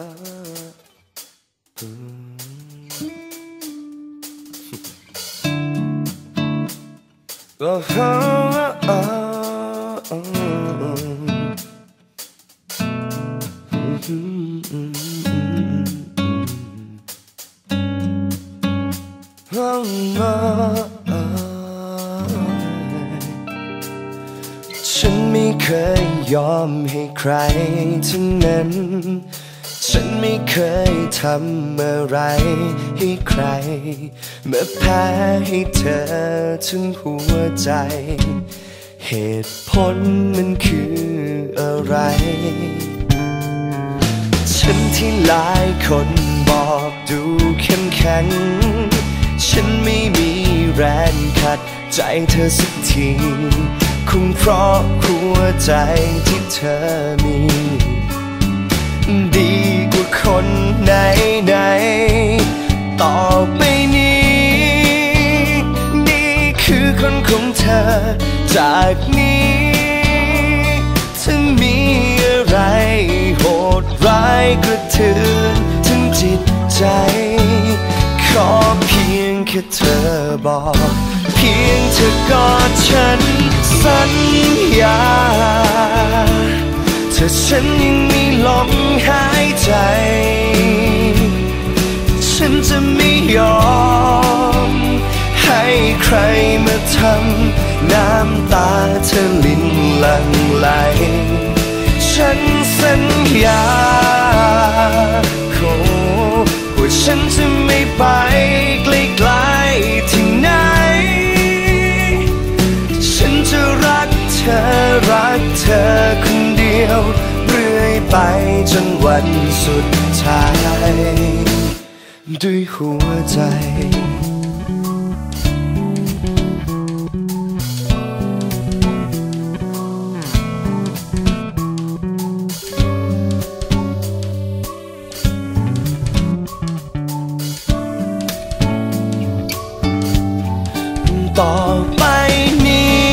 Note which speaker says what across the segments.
Speaker 1: ฉันไม่เคยยอมให้ใครทั้งนั้น ฉันไม่เคยทำอะไรให้ใคร เมื่อแพ้ให้เธอทั้งหัวใจ เหตุผลมันคืออะไร ฉันที่หลายคนบอกดูเข้มแข็ง ฉันไม่มีแรงขัดใจเธอสักทีคงเพราะหัวใจที่เธอมี คนของเธอ จากนี้ถึงมีอะไรโหดร้ายกระเทือนถึงจิตใจ ขอเพียงแค่เธอบอก เพียงเธอกอดฉันสัญญาถ้าฉันยังมีลมหาย ทำน้ำตาเธอลินลังไหล ฉันสัญญาโอว่าฉันจะไม่ไปไกลๆที่ไหน ฉันจะรักเธอรักเธอคนเดียว เรื่อยไปจนวันสุดท้าย ด้วยหัวใจ ต่อไปนี้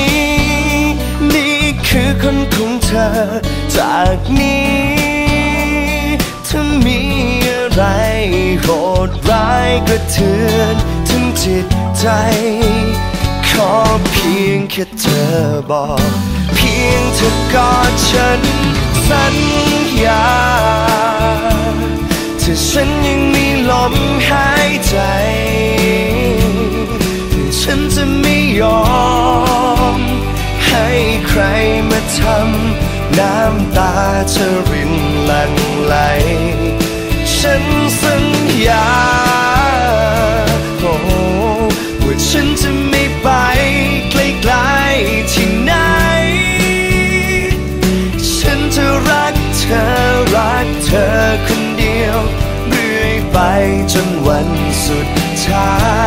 Speaker 1: นี่คือคนของเธอ จากนี้ ถ้ามีอะไรโหดร้ายกระเทือนถึงจิตใจ ขอเพียงแค่เธอบอก เพียงเธอกอดฉันสัญญาถ้าฉันยังมีลมหายำน้ำตาเธอรินหลั่งไหล ฉันสัญญาโอ้ว่าฉันจะไม่ไปไกลๆที่ไหน ฉันจะรักเธอรักเธอคนเดียว เรื่อยไปจนวันสุดท้าย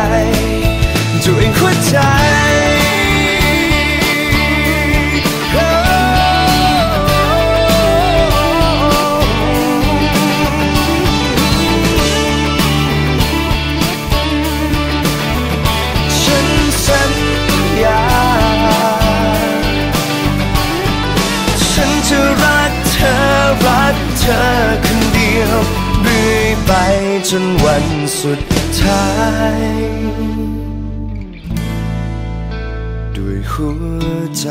Speaker 1: จนวันสุดท้าย ด้วยหัวใจ